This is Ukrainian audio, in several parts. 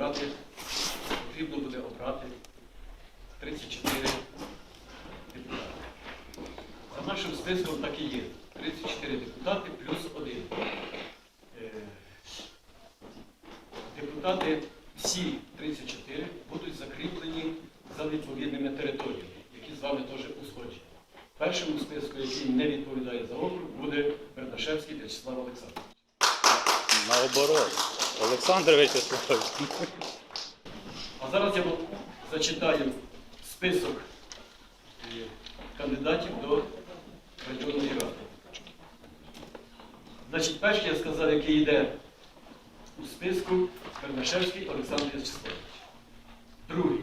ради потрібно буде обрати 34 депутати. За нашим списком так і є. 34 депутати плюс один. Е, Депутати всі 34 будуть закріплені за відповідними територіями, які з вами теж узгоджені. Першим у списку, який не відповідає за округ, буде Бердашевський В'ячеслав Олександрович. Наоборот. Олександр Вячеславович. А зараз я зачитаю список е, кандидатів до районної ради. Значить, перший я сказав, який йде у списку Бернашевський Олександр Вячеславович. Другий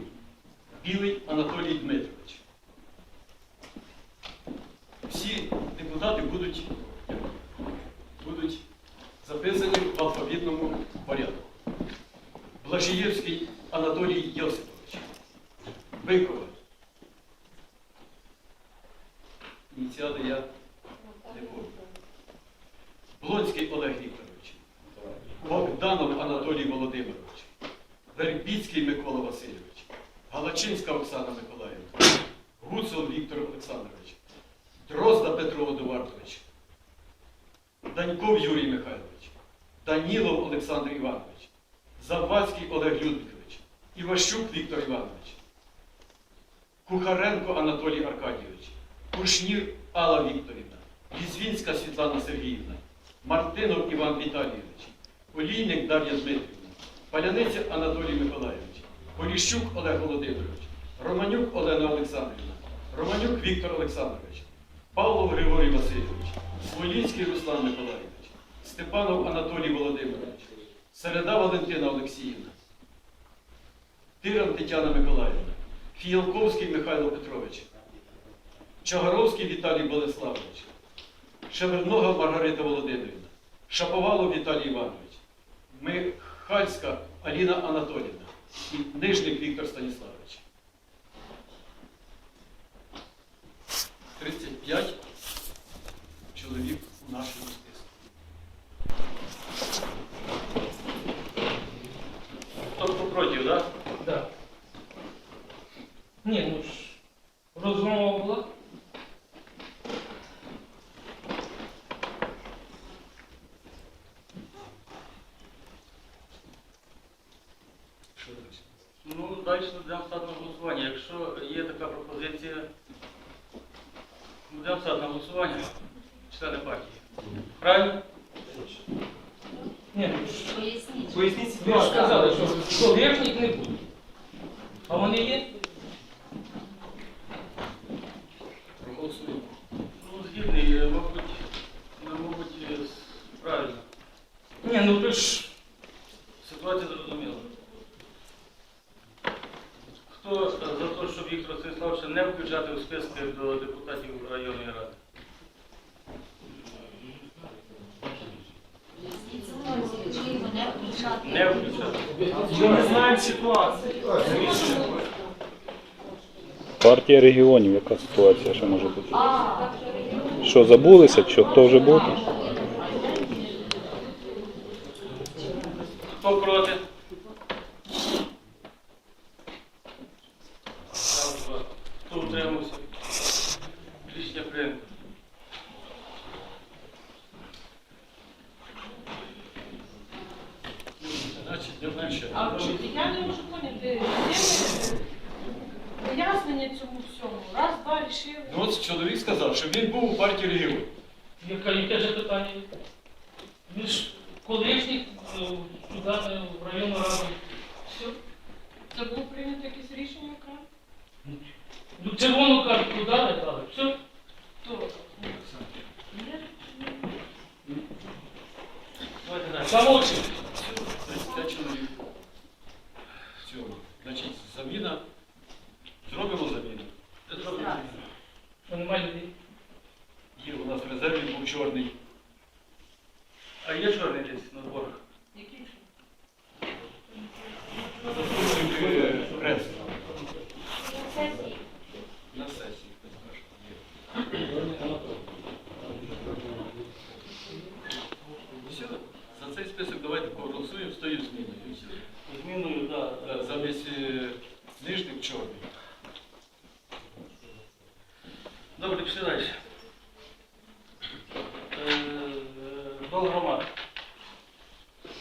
Білий Анатолій Дмитрович. Всі депутати будуть записані в алфавітному порядку. Блажієвський Анатолій Йосипович. Бикова. Ініціали я не помню. Блонський Олег Вікторович. Богданов Анатолій Володимирович. Вербіцький Микола Васильович. Галачинська Оксана Миколаївна. Гуцул Віктор Олександрович. Дрозда Петро Едуардович. Даньков Юрій Михайлович. Данілов Олександр Іванович. Завадський Олег Людвигович, Іващук Віктор Іванович, Кухаренко Анатолій Аркадійович, Кушнір Алла Вікторівна, Лізвінська Світлана Сергіївна, Мартинов Іван Віталійович, Олійник Дар'я Дмитрівна, Паляниця Анатолій Миколайович, Поліщук Олег Володимирович, Романюк Олена Олександрівна, Романюк Віктор Олександрович, Павлов Григорій Васильович, Смолінський Руслан Миколайович, Степанов Анатолій Володимирович, Середа Валентина Олексіївна, Тиран Тетяна Миколаївна, Фіялковський Михайло Петрович, Чагаровський Віталій Болеславович, Шевернога Маргарита Володимирівна, Шаповалов Віталій Іванович, Михальська Аліна Анатолівна і Нижник Віктор Станіславович. 35 чоловік у нашому списку. Тобто проти, так? Да? Да. Ні, ну ж розмова була. Що далі? Ну, далі будемо ставити на голосування. Якщо є така пропозиція, будемо ставити на голосування члени партії. Правильно? Ні, ну ж Поясніть. ви ж сказали, що колишніх не буде. А вони є? Проголосуємо. Ну, згідний, е, мабуть, ну, мабуть, е, с- правильно. Ні, ну то ж Ситуація зрозуміла. Хто за те, щоб Віктора Станіславовича не включати у списки до депутатів районної ради? Не включати. Ми не знаємо ситуацію. Партія регіонів, яка ситуація ще може бути? Що, забулися? Що, хто вже був? Хто проти? Раз, два. Хто утримався? Рішення прийнято. Значить, я знаю ще. А я не можу поняти, де ми пояснення цьому всьому. Раз. Ну от чоловік сказав, що він був у партії регіону. Яка, яке же питання? Він ж колишніх е, сюди е, в районну раду. Все. Це було прийнято якесь рішення окремо? Ну червону картку дали, дали. Все. То Давайте далі. Замовчи. 35 чоловік. В цьому. Значить, заміна. Зробимо заміну. Зробимо. Що немає людей. Є у нас в резерві був чорний. А є чорний десь на дворах? Який? Заступник е, преси. сесії. На сесії. хтось каже, є. Все. За цей список давайте проголосуємо з тою зміною. і все. Зміною, так. е, нижник чорний. Добре, пішли далі. Е, До громад.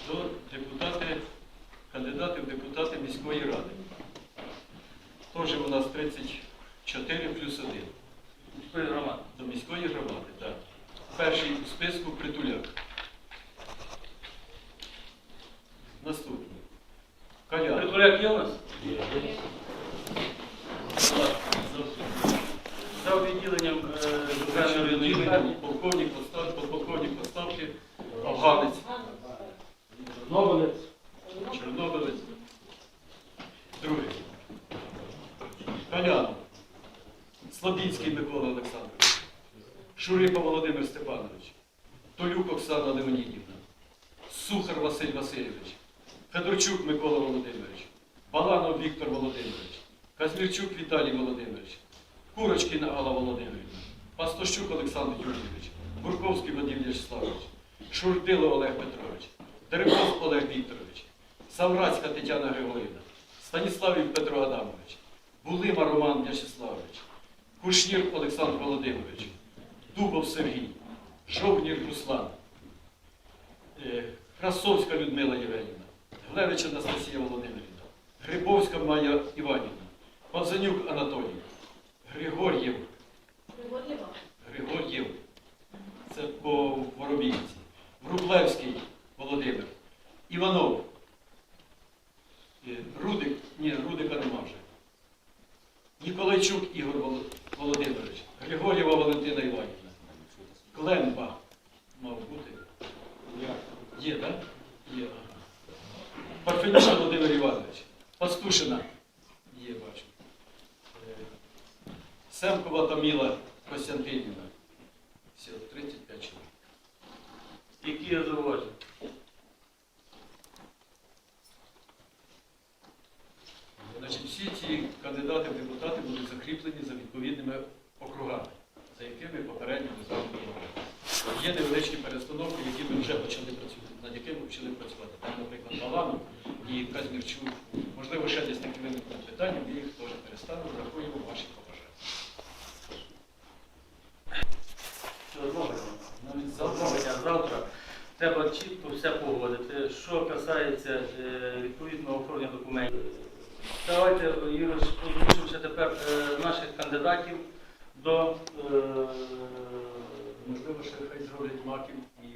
До депутати, кандидати в депутати міської ради. Теж у нас 34 плюс 1. Міської громади. До міської громади, так. Перший у списку притуляк. Наступний. Колян. Притуляк є у нас? За відділенням е, Центральної районної лікарні. Полковник постав, подполковник поставки, афганець, Новинець. чорнобилець. Другий. Колян. Слобідський Микола Олександрович. Шурипа Володимир Степанович. Толюк Оксана Леонідівна. Сухар Василь Васильович. Федорчук Микола Володимирович. Баланов Віктор Володимирович. Казмірчук Віталій Володимирович. Курочкіна Алла Володимирівна. Пастощук Олександр Юрійович. Бурковський Вадим Вячеславович. Шуртило Олег Петрович. Дерибов Олег Вікторович. Саврацька Тетяна Григорівна. Станіславів Петро Адамович. Булима Роман В'ячеславович. Кушнір Олександр Володимирович. Дубов Сергій. Жовнір Руслан. Е, Красовська Людмила Євгенівна. Глевич Анастасія Володимирівна. Грибовська Майя Іванівна. Павзанюк Анатолій. Григор'єв. Григор'єв. Це по Воробіївці. Врублевський Володимир. Іванов. Е, Рудик. Ні, Рудика нема вже. Ніколайчук Ігор Воло- Володимирович. Григорєва Валентина Іванівна. Клемба. Мав бути. Є, так? Є. ага. Парфенюк Володимир Іванович. Пастушина. Є, бачу. Е, Семкова Таміла Костянтинівна. Все, 35 чоловік. Які є зауваження? Значить, всі ці кандидати в депутати будуть закріплені за відповідними округами, за якими попередньо ми з вами говорили. Є невеличкі перестановки, які ми вже почали працювати, над якими почали працювати. Там, наприклад, Баланов і Казмірчук. Можливо, ще десь такі виникнуть питання, ми їх теж переставимо, врахуємо ваші побажання. Навіть завтра, завтра треба чітко все погодити. Що касається е, відповідного оформлення документів. Давайте, Юрій, озвучимо тепер е, наших кандидатів до е, Можливо, ще хай зроблять маків і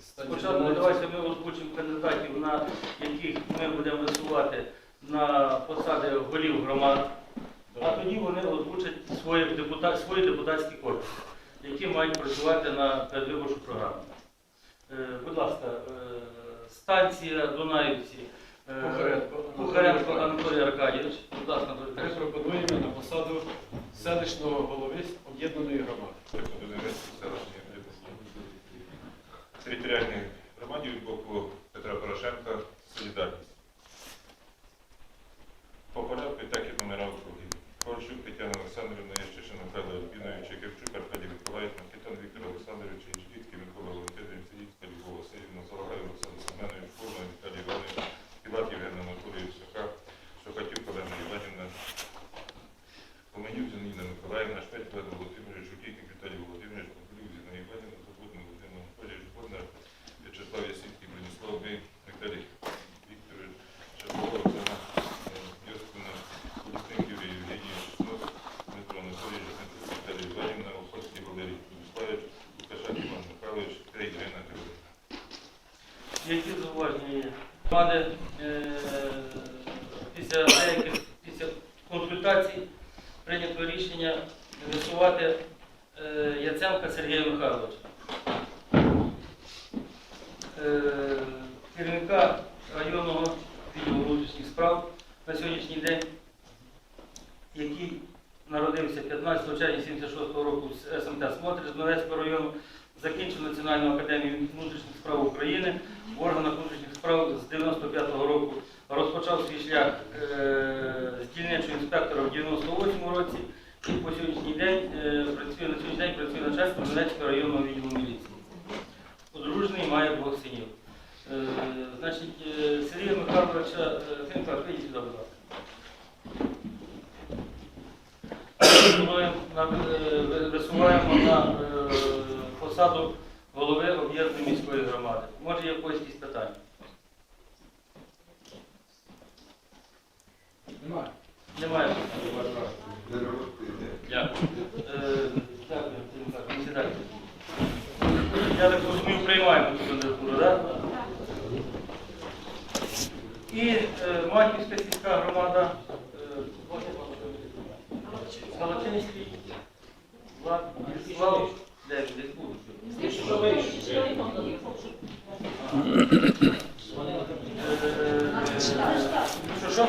стані. спочатку давайте ми озвучимо кандидатів, на яких ми будемо висувати на посади голів громад. А тоді вони озвучать свої, депутат, свої депутатські корпуси, які мають працювати на передвиборчу програму. Е, будь ласка, е, станція Дунаївці. е, Кухаренко Кухаренко Анатолій Аркадійович. Будь ласка, Анатолій Ми пропонуємо на посаду селищного голови об'єднаної громади. Територіальній громаді від боку Петра Порошенка солідарність. По порядку, так і номера округів. Корчук Тетяна Олександрівна, Ящишин Михайло Альбінович, Кирчук Аркадій Миколаївна, Китан Віктор Олександрович, Інждітський Микола Валентинович, Сидіцька Любов Васильівна, Залагай Олександр Семенович, Форма Віталій Іванович, Іват Євген Анатолійович Саха, Шокатюк Олена Іванівна, Поменюк Зінаїда Миколаївна, Шпець Олег Володимирович, Жукійник Віталій Володимирович, Попелюк Зіна Іванівна, Забудний Володимир Анатолійович, Боднар, В'ячеслав Ясінський, Броніслав Бей, Віталій Вікторович, Шаповал, Оксана е, Йосипівна, Політник Юрій Євгенійович, Шнос, Дмитро Анатолійович, Дмитро Віталій Іванівна, Охоцький Валерій Владиславович, Лукашак Іван Михайлович, Крей Ірина Григорівна. Які зауваження є? Громади е, після деяких після консультацій прийнято рішення висувати е, Яценка Сергія Михайловича. Е, керівника районного відділу внутрішніх справ на сьогоднішній день, який народився 15 червня 76 року з СМТ Смотрич з Донецького району, закінчив Національну академію внутрішніх справ України в органах внутрішніх справ з 95-го року розпочав свій шлях е, з дільничого інспектора в 98-му році і по сьогоднішній день е, працює на сьогоднішній Донецького районного відділу міліції. Одружений має двох синів. Е, Значить, е, Сергія Михайловича, е, Сергій Михайлович, вийдіть сюди, будь ласка. Висуваємо на, е, Висуваємо на е, посаду голови об'єднаної міської громади. Може є в когось якісь питання? Немає. Немає. Дякую. Е, Дякую, Сідайте. Я так розумію, приймаємо цю кандидатуру, так? І е, Маківська сільська громада е, Влад Владислав, де він десь? Е, Що, що?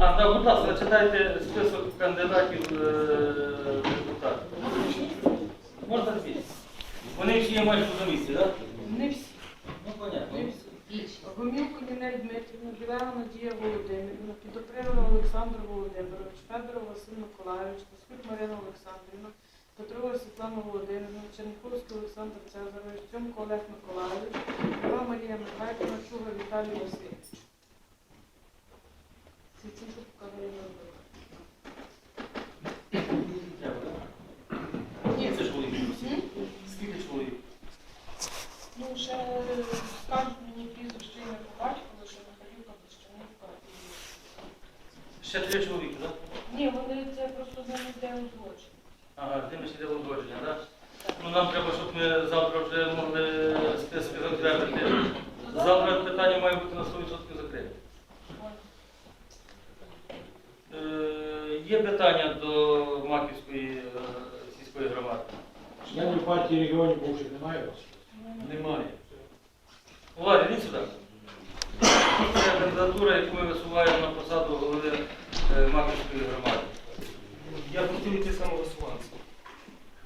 А, так, будь ласка, читайте список кандидатів е. Можна звідси? Вони всі є майже на місці, так? Не всі. Ну, понятно. Не всі. Гомілко Нінель Дмитрівна, Біляна Надія Володимирівна, Підоприлова Олександр Володимирович, Федоров Василь Миколайович, Таскут Марина Олександрівна, Петрова Світлана Володимирівна, Черніховський Олександр Цезарович, Цьомко Олег Миколайович, Пава Марія Михайлівна, Чуга Віталій Васильович. Сільченко Катерина Робила. Ні, це чоловік. Скільки чоловік? Ну, ще скажуть мені прізвище ім'я по батькові, що Михайлівка Пещанівка і... Ще три чоловіки, так? Ні, вони це просто не йде узгодження. Ага, ти ми ще йде узгодження, так? Ну нам треба, щоб ми завтра вже могли списки затвердити. Завтра питання має бути на 100% закрите. Е, Є питання до Маківської е, сільської громади? Членів партії регіонів бувших немає у вас? Немає. Володя, іди сюди. Це кандидатура, яку ми висуваємо на посаду голови е, Маківської громади. Я хотів йти самовисуванцем.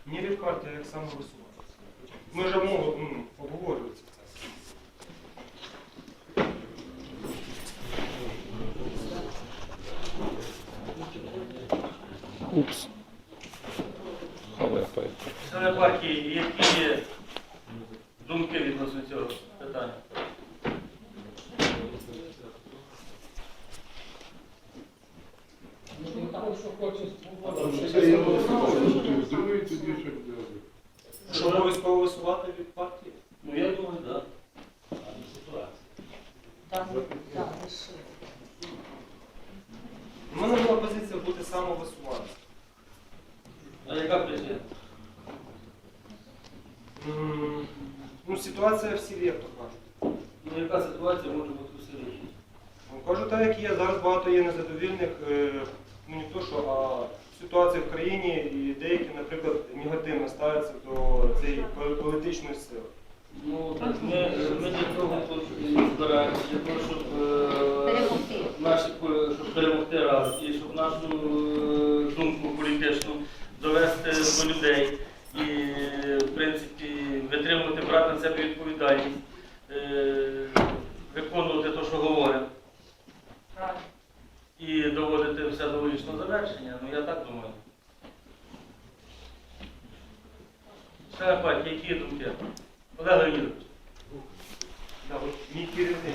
Не від карти, як самовисуванець. Ми вже м, обговорювали це. Упс. Халепа. Члени партії, які є думки відносно цього питання? Що обов'язково висувати від партії? Ну я думаю, так. У мене була позиція бути самовисуванцем. А яка причина? Ну, ситуація в селі, як то кажуть. Ну яка ситуація може бути у селі? Ну, Кажу так, як є. Зараз багато є незадовільних, е, ну не то що, а ситуація в країні і деякі, наприклад, негативно ставляться до цієї пол- політичної сили. Ну, так ми, ми для цього тут і збираємося, для того, щоб, е, Перемогти. наші, по- щоб перемогти раз, і щоб нашу е, думку політичну довести до людей і, в принципі, витримувати, брати на себе відповідальність, е, виконувати те, що говоримо, Правильно. і доводити все до логічного завершення. Ну, я так думаю. Члени партії, які є думки? Олег Леонідович. Да, от мій керівник.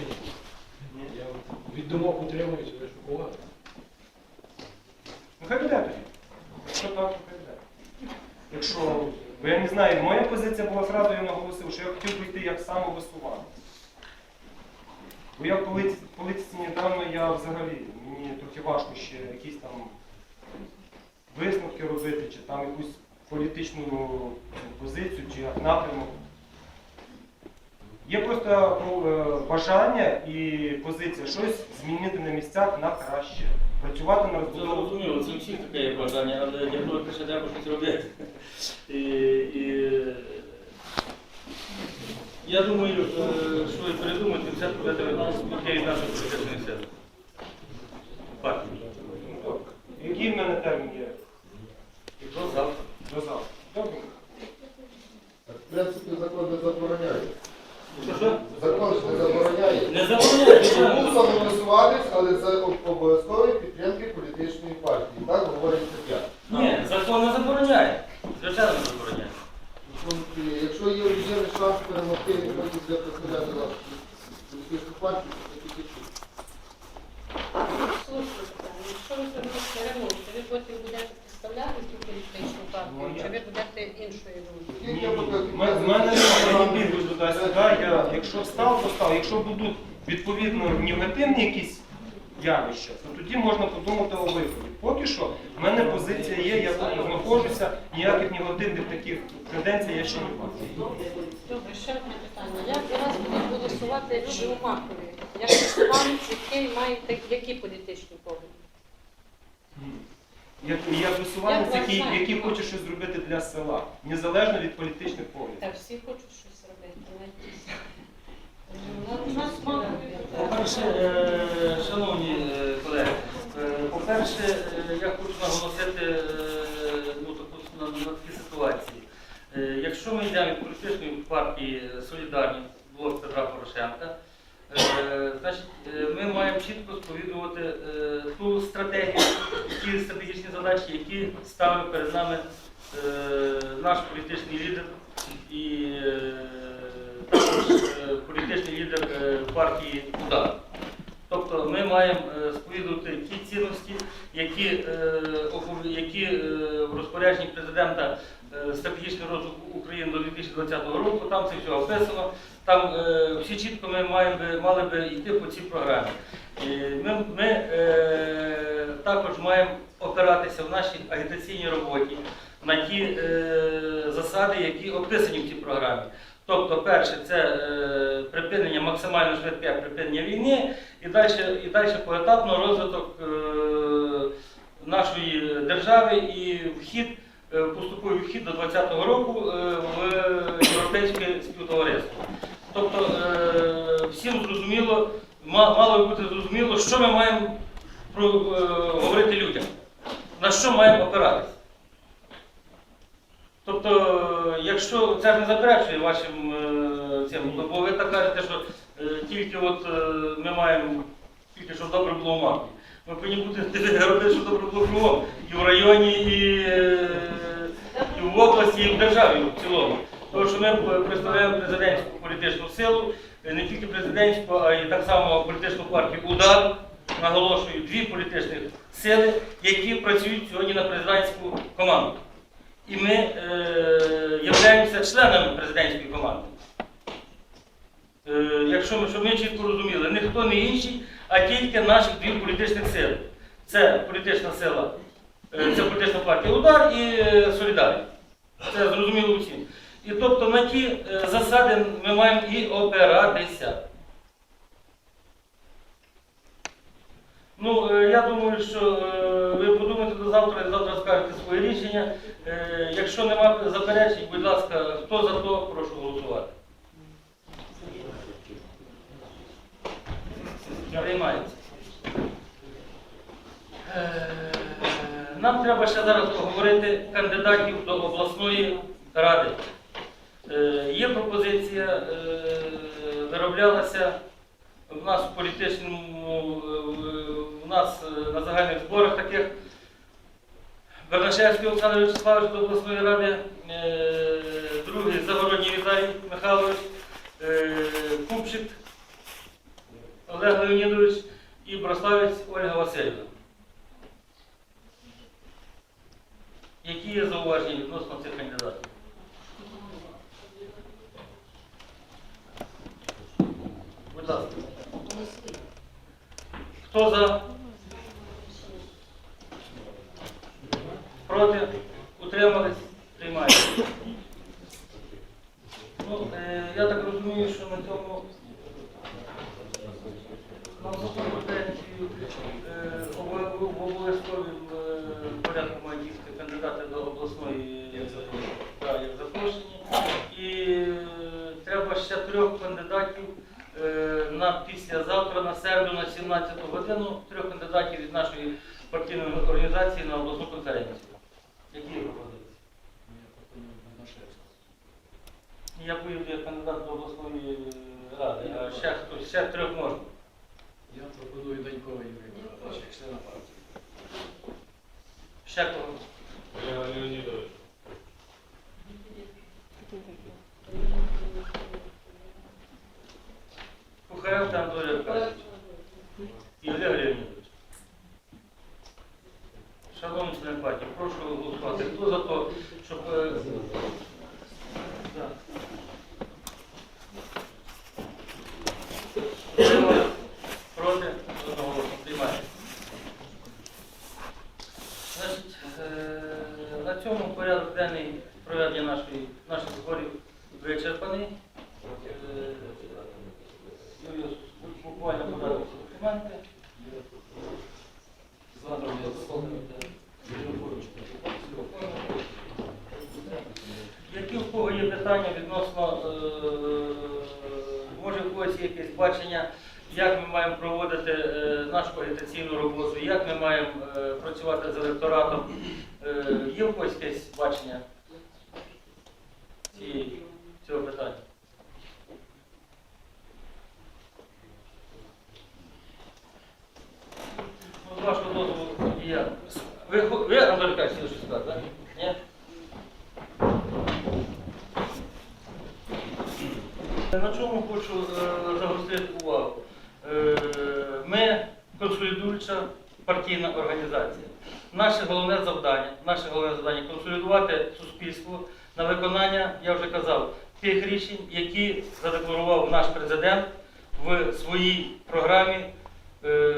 Ні, я от- Від думок утримується, ви що повага? Ну хай буде тоді. Якщо так, то хай буде. Якщо. Бо я не знаю, моя позиція була зразу, я наголосив, що я хотів би йти як самовисуванець. Бо я в полиці, в політиці недавно я мені трохи важко ще якісь там висновки робити, чи там якусь політичну позицію, чи напрямок. Є просто ну, е, бажання і позиція щось змінити на місцях на краще. Працювати на розбудову. зрозуміло, це всіх таке є бажання, але для того ще треба щось робити. І, і, я думаю, е, що і передумати, все буде від нас від нашої політичної сили. Партії. Ну, добре. Який в мене термін є? До завтра. До завтра. Добре. В принципі, закон не забороняє. Що? Закон не забороняє. Не забороняйте, Був звичайно. але це об- обов'язкові підтримки політичної партії. Так говорить стаття. Ні, закон не забороняє. Звичайно не забороняє. Якщо є людина, шанс перемогти буде представляти політичну партію, це тільки тут. Слушайте, питання. Якщо ви ви потім будете представляти цю політичну партію, чи ви будете іншої думки? Тільки поки- мене немає бігу туди-сюди. Я, якщо встав, то встав. Якщо будуть відповідно негативні якісь явища, то тоді можна подумати о виході. Поки що в мене позиція є, я тут знаходжуся, ніяких негативних таких тенденцій я ще не бачу. Добре, ще одне питання. Як зараз будуть голосувати люди у Макові? Як висуванець, який маєте які політичні погляди? Як, як висуванець, Як який, який хоче щось зробити для села, незалежно від політичних поглядів. Та всі хочуть щось робити. Ну, У нас мало По-перше, е, шановні е, колеги, е, по-перше, е, я хочу наголосити е, ну, таку, на, на такі ситуації. Е, Якщо ми йдемо від політичної партії Солідарність, блок Петра Порошенка, е, значить, е, ми маємо чітко сповідувати е, ту стратегію, ті стратегічні задачі, які ставить перед нами е, наш політичний лідер і е, е, політичний лідер е, партії УДАР. Тобто ми маємо е, сповідувати ті цінності, які, е, які е, в розпорядженні президента е, стратегічний розвиток України до 2020 року, там це все описано. Там е, всі чітко ми маємо мали би йти по цій програмі. Ми, ми е, також маємо опиратися в нашій агітаційній роботі на ті е, засади, які описані в цій програмі. Тобто, перше, це е, припинення, максимально швидке припинення війни і далі, і далі поетапно розвиток е, нашої держави і вхід, е, поступовий вхід до 2020 року е, в європейське співтовариство. Тобто е, всім зрозуміло, мало би бути зрозуміло, що ми маємо про, е, говорити людям, на що маємо опиратися. Тобто, якщо це не заперечує вашим е, цим, бо ви так кажете, що е, тільки от е, ми маємо тільки щоб добре було в мафії. Ми повинні бути робити, щоб добре було кругом. І в районі, і, е, і в області, і в державі в цілому. Тому що ми представляємо президентську політичну силу, е, не тільки президентську, а й так само політичну партію УДАР. Наголошую, дві політичні сили, які працюють сьогодні на президентську команду. І ми е, являємося членами президентської команди. Е, якщо ми, щоб ми чітко розуміли, не хто не інший, а тільки наші дві політичних сили. Це політична сила, е, це політична партія Удар і е, Солідарність. Це зрозуміло всім. І тобто на ті е, засади ми маємо і опиратися. Ну, е, я думаю, що е, ви подумаєте до завтра і завтра скажете своє рішення. Е, Якщо нема заперечень, будь ласка, хто за то, прошу голосувати. Приймається. Нам треба ще зараз поговорити кандидатів до обласної ради. Є пропозиція, вироблялася в нас в політичному, нас е, на загальних зборах таких Бернашевський Олександр Вячеславович до обласної ради, е, другий Загородній Віталій Михайлович, е, Купчик Олег Леонідович і Брославець Ольга Васильівна. Які є зауваження відносно цих кандидатів? Будь ласка. Хто за? Проти? Утримались? Приймається. Ну, е, я так розумію, що на цьому на наступному петицію е, обов- в обов'язковім е, порядку мають їхати кандидати до обласної да, як запрошені. І е, треба ще трьох кандидатів е, на післязавтра, на середу, на 17 годину, трьох Ще кому? Леонідович. Кухаренко Анатолій Аркадьевич. І Олег Леонідович. Шановні члени прошу голосувати. Хто за то, щоб е, питання відносно, е, може у когось є якесь бачення, як ми маємо проводити е, нашу агітаційну роботу, як ми маємо е, працювати з електоратом? Є у когось якесь бачення цього питання? Ну, з вашого дозволу, я. Ви, ви Аркадійович, хотіли щось сказати, так? Ні? На чому хочу е, загострити увагу? Е, ми консолідуюча партійна організація. Наше головне завдання, наше головне завдання консолідувати суспільство на виконання, я вже казав, тих рішень, які задекларував наш президент в своїй програмі е,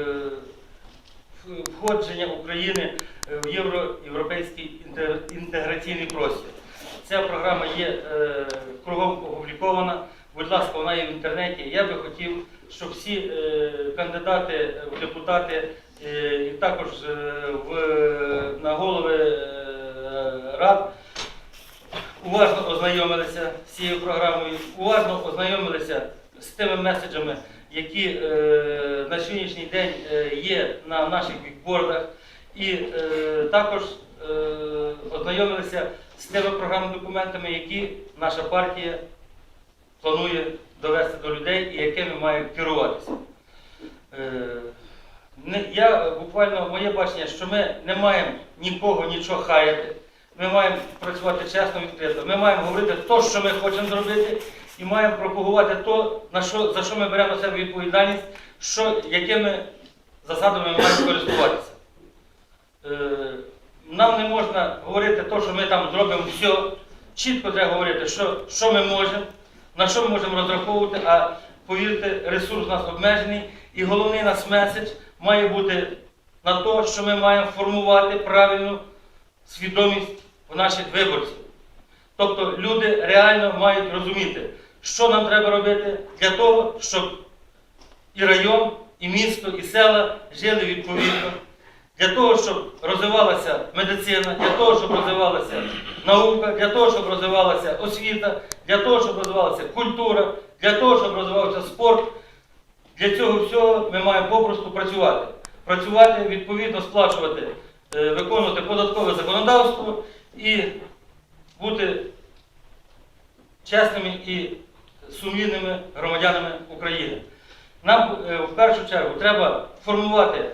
входження України в євроєвропейський інтеграційний простір. Ця програма є е, кругом опублікована. Будь ласка, вона є в інтернеті. Я би хотів, щоб всі е, кандидати в депутати е, і також е, в, на голови е, рад уважно ознайомилися з цією програмою, уважно ознайомилися з тими меседжами, які е, на сьогоднішній день е, є на наших бікбордах, і е, також е, ознайомилися з тими програмними документами, які наша партія планує довести до людей і якими має керуватися. Е, Я буквально моє бачення, що ми не маємо нікого нічого хаяти. Ми маємо працювати чесно відкрито. Ми маємо говорити те, що ми хочемо зробити, і маємо пропагувати то, на що, за що ми беремо на себе відповідальність, що, якими засадами ми маємо користуватися. Е, Нам не можна говорити те, що ми там зробимо все. Чітко треба говорити, що, що ми можемо, на що ми можемо розраховувати, а повірте, ресурс у нас обмежений. І головний наш меседж має бути на те, що ми маємо формувати правильну свідомість в наших виборців. Тобто люди реально мають розуміти, що нам треба робити для того, щоб і район, і місто, і села жили відповідно, для того, щоб розвивалася медицина, для того, щоб розвивалася наука, для того, щоб розвивалася освіта, для того, щоб розвивалася культура, для того, щоб розвивався спорт. Для цього всього ми маємо попросту працювати. Працювати, відповідно сплачувати, е, виконувати податкове законодавство і бути чесними і сумлінними громадянами України. Нам е, в першу чергу треба формувати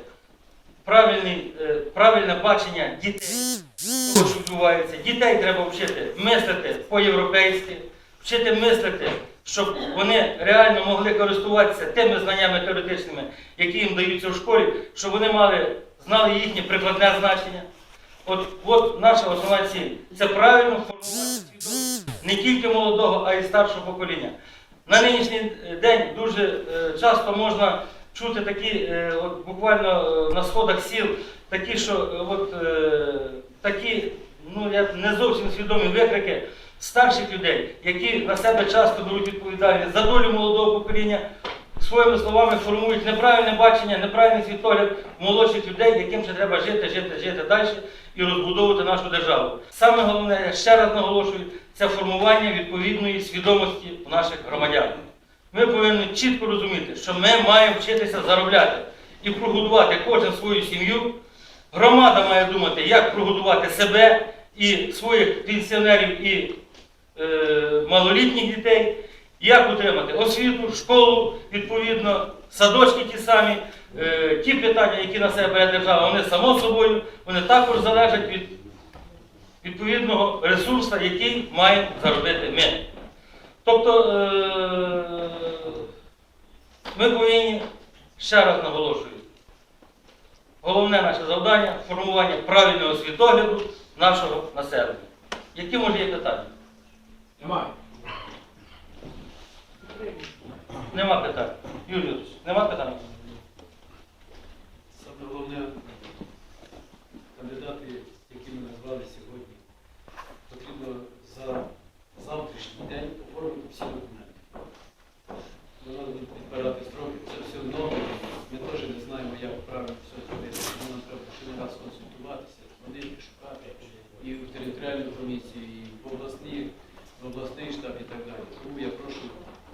правильний, е, правильне бачення дітей, того, що відбувається. Дітей треба вчити мислити по-європейськи, вчити мислити, щоб вони реально могли користуватися тими знаннями теоретичними, які їм даються в школі, щоб вони мали, знали їхнє прикладне значення. От, от наша основна ціль це правильно формувати не тільки молодого, а й старшого покоління. На нинішній день дуже е, часто можна чути такі, е, от буквально е, на сходах сіл, такі, що е, от, такі, ну я не зовсім свідомі викрики старших людей, які на себе часто беруть відповідальність за долю молодого покоління, своїми словами формують неправильне бачення, неправильний світогляд молодших людей, яким ще треба жити, жити, жити далі і розбудовувати нашу державу. Саме головне, я ще раз наголошую, це формування відповідної свідомості у наших громадян. Ми повинні чітко розуміти, що ми маємо вчитися заробляти і прогодувати кожен свою сім'ю. Громада має думати, як прогодувати себе і своїх пенсіонерів і е, малолітніх дітей, як утримати освіту, школу, відповідно, садочки ті самі. Е, ті питання, які на себе бере держава, вони само собою, вони також залежать від відповідного ресурсу, який маємо заробити ми. Тобто, е, Ми повинні, ще раз наголошую, головне наше завдання формування правильного світогляду нашого населення. Які може є питання? Немає. Нема питань. Юрій Юрійович, нема питань? Саме головне, кандидати, які ми назвали сьогодні, потрібно за завтрашній день оформити всі документи. Ми треба підбирати строки, це все одно. Ми теж не знаємо, як правильно все зробити. Тому нам треба ще не раз консультуватися, ходити, шукати і в територіальну комісію, і в обласні, в обласний штаб і так далі. Тому я прошу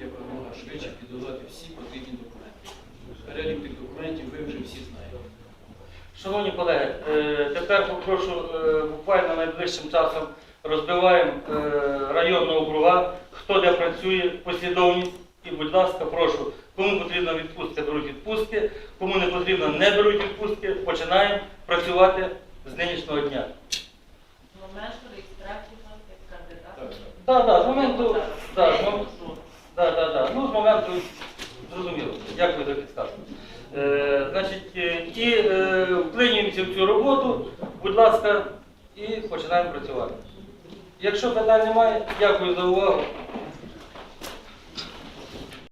якомога швидше підготувати всі потрібні документи. Перелік тих документів ви вже всі знаєте. Шановні колеги, е, тепер попрошу е, буквально найближчим часом розбиваємо е, районні округа, хто де працює, послідовність. І, будь ласка, прошу, кому потрібно відпустки, беруть відпустки, кому не потрібно, не беруть відпустки. Починаємо працювати з нинішнього дня. Момент реєстрації кандидата. Так, Так, так, з моменту. З да, да, да. Ну, з моменту зрозуміло. Дякую за підсказку. Е, значить, е, і е, вклинюємося в цю роботу, будь ласка, і починаємо працювати. Якщо питань немає, дякую за увагу.